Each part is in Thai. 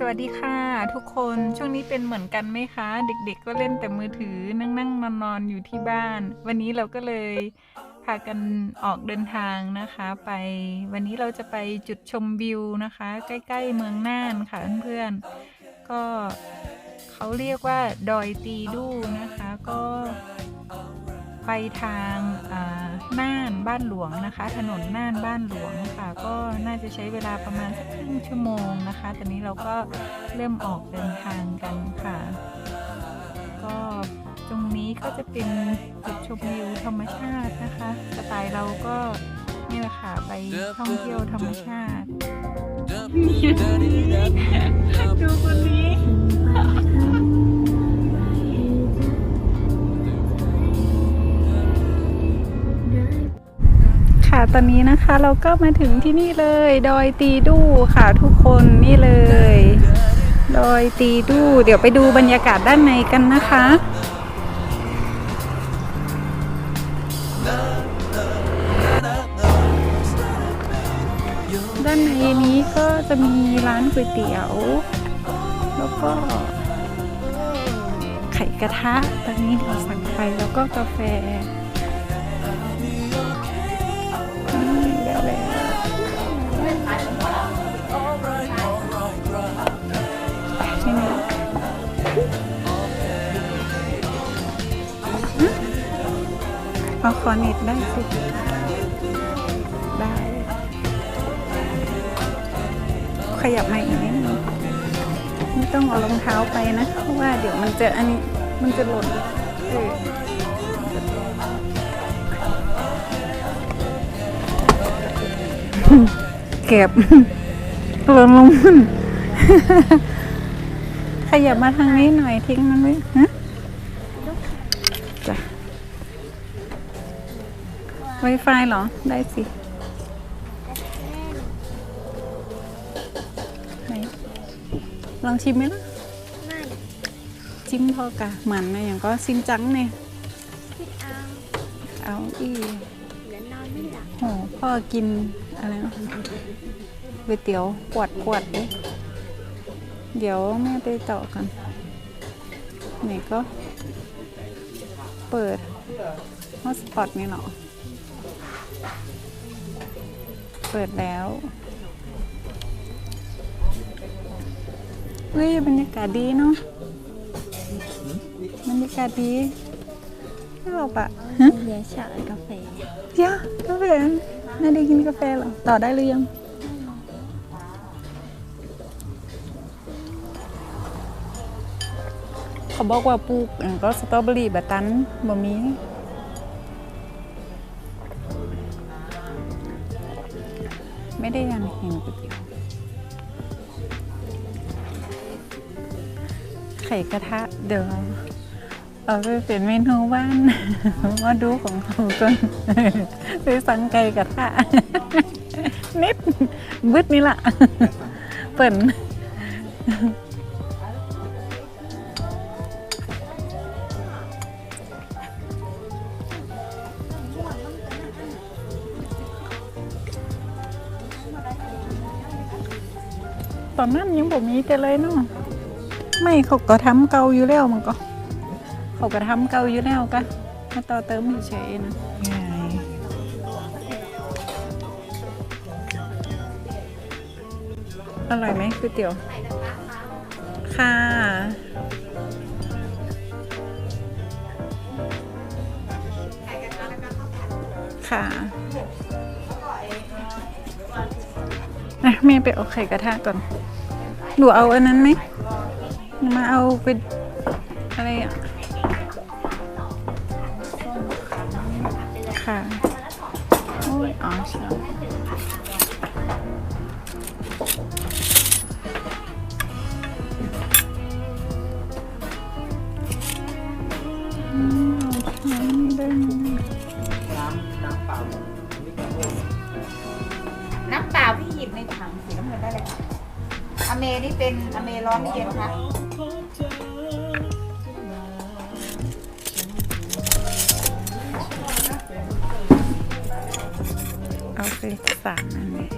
สวัสดีค่ะ ทุกคนช่วงนี้เป็นเหมือนกันไหมคะ เด็กๆก็เล่นแต่มือถือนั่งนั่งนอนนอนอยู่ที่บ้าน วันนี้เราก็เลยพากันออกเดินทางนะคะ ไปวันนี้เราจะไปจุดชมวิวนะคะ ใกล้ๆเมืองน่านค่ะเพื่อนๆก็เขาเรียกว่าดอยตีดูนะคะ ก็ ไปทางน่านบ้านหลวงนะคะ ถนนน่านบ้านหลวงค่ะ ก็น่าจะใช้เวลาประมาณสักครึ่งชั่วโมงนะคะ ตอนนี้เราก็เริ่มออกเดินทางกันค่ะ ก็ตรงนี้ก็จะเป็นจุดชมวิวธรรมชาตินะคะ สไตล์เราก็นี่แหละค่ะไปท่องเที่ยวธรรมชาติ ดูคนนี้ ค่ะ ตอนนี้นะคะเราก็มาถึงที่นี่เลย ดอยตีดูค่ะทุกคนนี่เลย ดอยตีดู เดี๋ยวไปดูบรรยากาศด้านในกันนะคะด้านในนี้ก็จะมีร้านก๋วยเตี๋ยว แล้วก็ ไข่กระทะ ตอนนี้เราสั่งไปแล้วก็กาแฟ เอาคอเน็ตได้สิได้ ขยับมาอีกนิดนึงไม่ต้องเอารองเท้าไปนะ เพราะว่าเดี๋ยวมันจะอันนี้มันจะหล่นเออเก็บหล่นลงมันขยับมาทางนี้หน่อยทิ้งมันไว้ฮะ ไวไฟเหรอ ได้สิไหนลองชิมไหมล่ะ ไม่จิ้มพอกะเหมือนนะอย่างก็ซิมจังเนี่ยคิดเอาเอาอีเดี๋ยวนอนไม่หลับโหพ่อกินอะไรนะก๋วยเตี๋ยวขวดขวดเลยเดี๋ยวแม่ไปต่อกันไหนก็ เปิดฮอสปอตนี่เหรอ เปิดแล้วเฮ้ยบรรยากาศดีเนาะบรรยากาศดีชอบอะฮะเดี๋ยวชากาแฟเดี๋ยวกาแฟไม่ได้กินกาแฟเหรอ ต่อได้หรือยังเขาบอกว่าปลูกอย่างก็สตรอเบอรี่แบบตันบ่มี ไม่ได้ยังเห็นก๋วยเตี๋ยวไข่กระทะเดิมเอาไปเป็นเมนูบ้านมาดูของเขาก่อนไปสั่งไก่กระทะนิดบึดนี่ล่ะเปิ่น ตอนนั้นยังบ่มีแต่เลยเนาะไม่เขาก็ทำเกาอยู่แล้วมันก็ เขาก็ทำเกาอยู่แล้วก็มาต่อเติมเฉยๆนะอร่อยไหมก๋วยเตี๋ยว ค่ะ ค่ะ นะแม่ไปเอาไข่กระทะก่อนหนูเอาอันนั้นไหมมาเอาเป็นอะไรอะค่ะโอ้ยอ๋อใช่ อเมนี่เป็นอเมร้อนไม่เย็นคะเอาไปสามอันเลย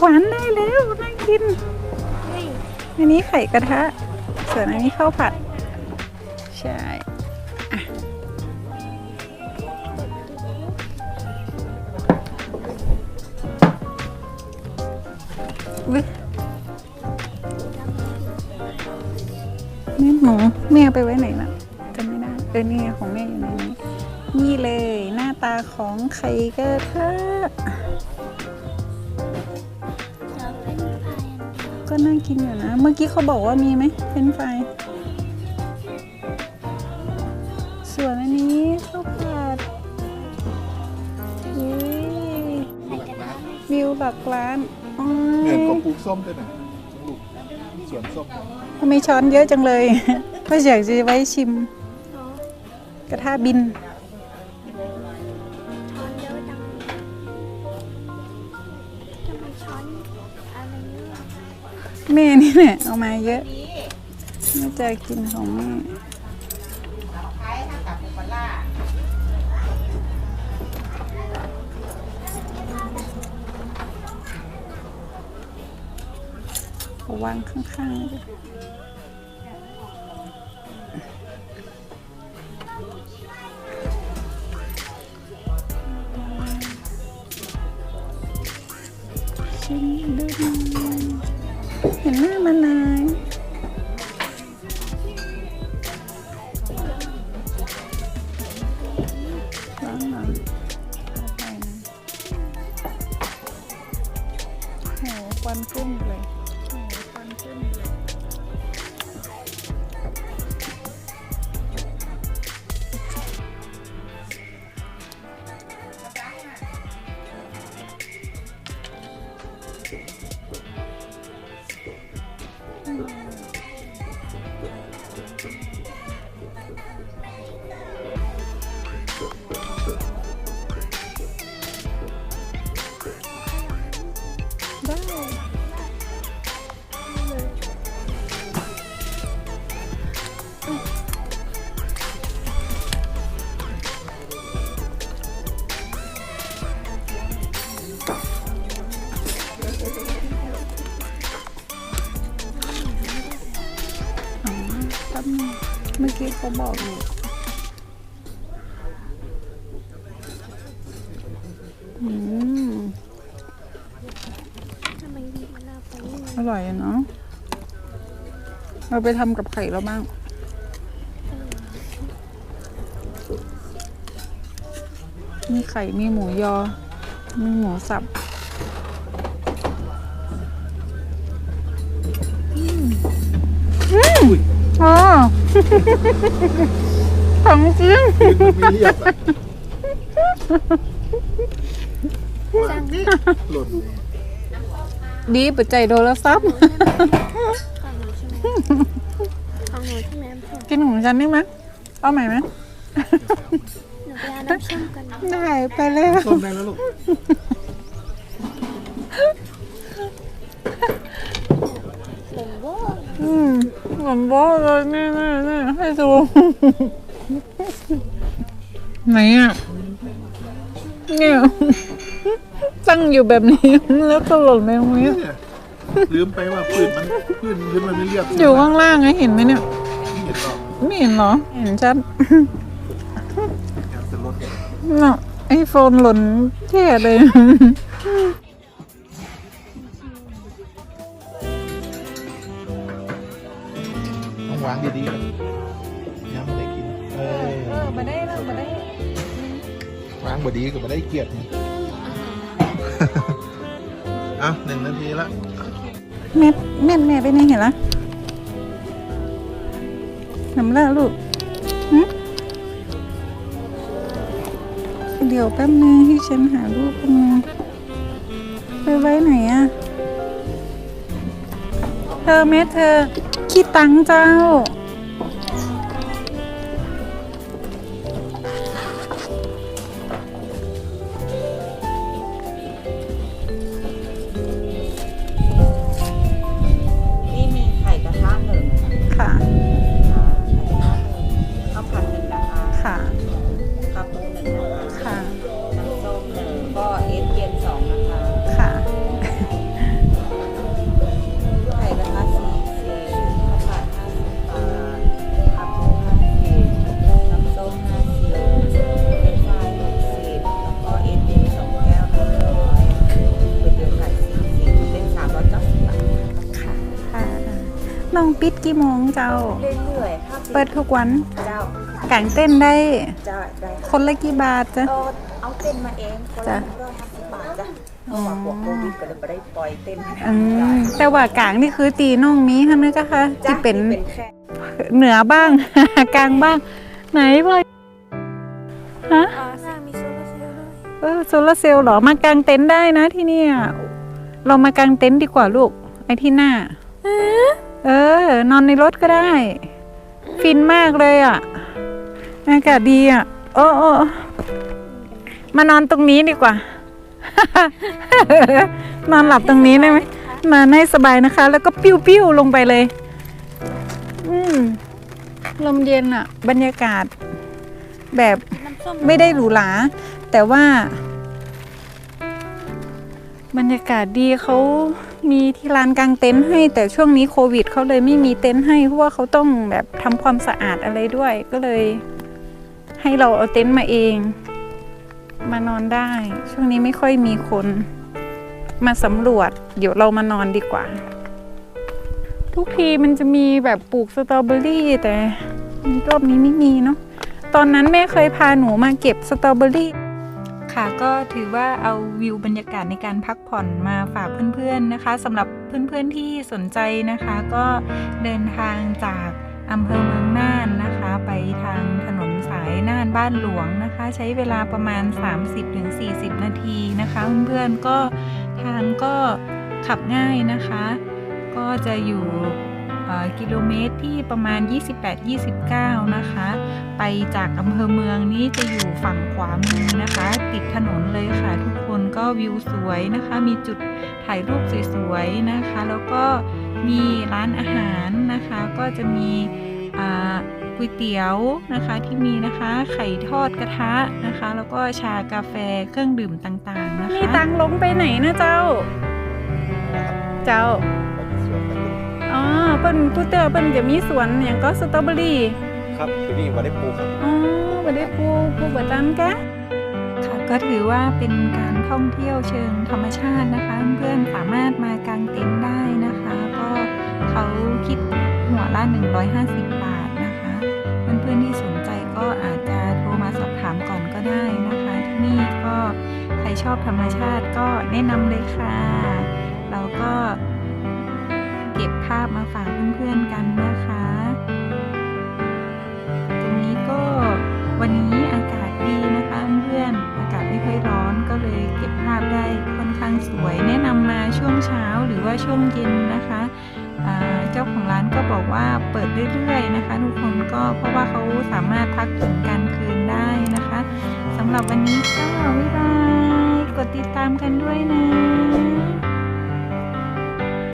หวานได้แล้วน่ากินเฮ้ยอันนี้ไข่กระทะ ส่วนอันนี้ข้าวผัด ใช่ แม่เอาไปไว้ไหนล่ะจำไม่ได้เออนี่ไงของแม่อยู่ในนี้นี่เลยหน้าตาของไข่กระทะเราเป็นไฟอันเดียวก็น่ากินอยู่นะ เมื่อกี้เขาบอกว่ามีไหมเป็นไฟรายส่วนอันนี้ข้าวผัดอุ๊ยไข่กระทะวิวหลักล้านอ๋อเนี่ยก็ปลูกส้มด้วยนะลูกสวนส้มทำไมช้อนเยอะจังเลย ก็อยากจะไว้ชิมกระทะบิน ช้อนเยอะจังทำไมช้อนอะไรเนี่ยแม่นี่แหละเอามาเยอะแม่จะกินของแม่วางข้างๆเลย ควันขึ้นเลยโหควันขึ้นเลย เมื่อกี้เขาบอกอยู่อร่อยเนาะ เราไปทำกับไข่เราบ้างมีไข่ มีหมูยอ มีหมูสับ อ๋อ ของจริง ไม่เรียบอะจังหล่นเลยดีปัจจัยโทรศัพท์ของหนูใช่ไหมของหนูใช่ไหมน้ำส้มกินของฉันได้ไหมเอาใหม่ไหมหนูไปเอาน้ำส้มกันนะได้ไปแล้วส้มได้แล้วลูก เหมือนโบ้เลยนี่นี่นี่ให้ดูไหนอะเนี่ยตั้งอยู่แบบนี้แล้วก็หล่นไปตรงนี้เนี่ยลืมไปว่าพื้นมันพื้นพื้นมันไม่เรียบอยู่ข้างล่างไงเห็นไหมเนี่ยไม่เห็นหรอกไม่เห็นเหรอ เห็นชัดอยากจะลดเนาะไอโฟนหล่นแท่เลย บดีก็ไม่ได้เกียรตินี่อะหนึ่งนาทีละแม่แม่แม่ไปไหนเห็นละน้ำละลูกหึเดี๋ยวแป๊บนึงที่ฉันหารูปแป๊บนึงไปไว้ไหนอะเธอแม่เธอขี้ตังเจ้า ปิดกี่โมงเจ้า เรื่อยๆถ้าเปิดทุกวันเจ้ากางเต้นได้จะได้คนละกี่บาทจ้ะ เอาเอาเต้นมาเองคนจ้ะ ละร้อยห้าสิบบาทจ้ะเพราะว่าพวกโควิดก็เลยไม่ได้ปล่อยเต้นอืมแต่ว่ากางนี่คือตีน้องมีฮะนึกอะคะจ้ะที่เป็นเป็นแค่ เหนือบ้าง กลางบ้าง ไหนพ่อฮะ อ่าสร้างมีโซลาร์เซลล์ด้วยเออโซลาร์เซลล์เหรอ มากางเต็นท์ได้นะที่เนี่ย เรามากางเต็นท์ดีกว่าลูก ไอ้ที่หน้า เออ นอนในรถก็ได้ ฟินมากเลยอะ อากาศดีอะ โอ้โอ้มานอนตรงนี้ดีกว่า นอนหลับตรงนี้ได้ไหมนอนให้สบายนะคะ แล้วก็ปิ้วปิ้วๆลงไปเลย อืมลมเย็นอะ บรรยากาศ แบบน้ำส้มไม่ได้หรูหราแต่ว่า บรรยากาศดีเขา มีที่ลานกลางเต็นท์ให้ แต่ช่วงนี้โควิดเขาเลยไม่มีเต็นท์ให้เพราะว่าเขาต้องแบบทำความสะอาดอะไรด้วย ก็เลย ให้เราเอาเต็นท์มาเอง มานอนได้ ช่วงนี้ไม่ค่อยมีคน มาสำรวจ เดี๋ยวเรามานอนดีกว่า ทุกทีมันจะมีแบบปลูกสตรอเบอรี่แต่รอบนี้ไม่มีเนาะตอนนั้นแม่เคยพาหนูมาเก็บสตรอเบอรี่ ค่ะ ก็ถือว่าเอาวิวบรรยากาศในการพักผ่อนมาฝากเพื่อนๆนะคะสำหรับเพื่อนๆที่สนใจนะคะ ก็เดินทางจากอำเภอเมืองน่านนะคะ ไปทางถนนสายน่านบ้านหลวงนะคะ ใช้เวลาประมาณ 30-40 นาทีนะคะเพื่อนๆก็ทางก็ขับง่ายนะคะ ก็จะอยู่ กิโลเมตรที่ประมาณ 28-29 นะคะ ไปจากอำเภอเมืองนี้จะอยู่ฝั่งขวามือนะคะ ติดถนนเลยค่ะทุกคนก็วิวสวยนะคะ มีจุดถ่ายรูปสวยๆนะคะ แล้วก็มีร้านอาหารนะคะ ก็จะมีก๋วยเตี๋ยวนะคะที่มีนะคะไข่ทอดกระทะนะคะ แล้วก็ชากาแฟเครื่องดื่มต่างๆนะคะ มีตังลงไปไหนนะเจ้า เจ้า อ๋อเปิ้นผู้เตอร์เปิ้นจะมีสวนอย่างก็สตรอเบอรี่ครับที่นี่ว่าได้ปลูกครับอ๋อบ่ได้ปลูกปลูกบ่ตันกะค่ะก็ถือว่าเป็นการท่องเที่ยวเชิงธรรมชาตินะคะ เพื่อนๆสามารถมากางเต็นท์ได้นะคะ ก็เขาคิดหัวละ 150 บาทนะคะเพื่อนๆที่สนใจก็อาจจะโทรมาสอบถามก่อนก็ได้นะคะ ที่นี่ก็ใครชอบธรรมชาติก็แนะนำเลยค่ะ เราก็เก็บ ภาพมาฝากเพื่อนๆกันนะคะ ตรงนี้ก็วันนี้อากาศดีนะคะเพื่อนๆอากาศไม่ค่อยร้อนก็เลยเก็บภาพได้ค่อนข้างสวย แนะนำมาช่วงเช้าหรือว่าช่วงเย็นนะคะเจ้าของร้านก็บอกว่าเปิดเรื่อยๆนะคะ ทุกคนก็เพราะว่าเขาสามารถพักถึงกลารคืนได้นะคะสำหรับวันนี้ก็บ๊ายบาย กดติดตามกันด้วยนะ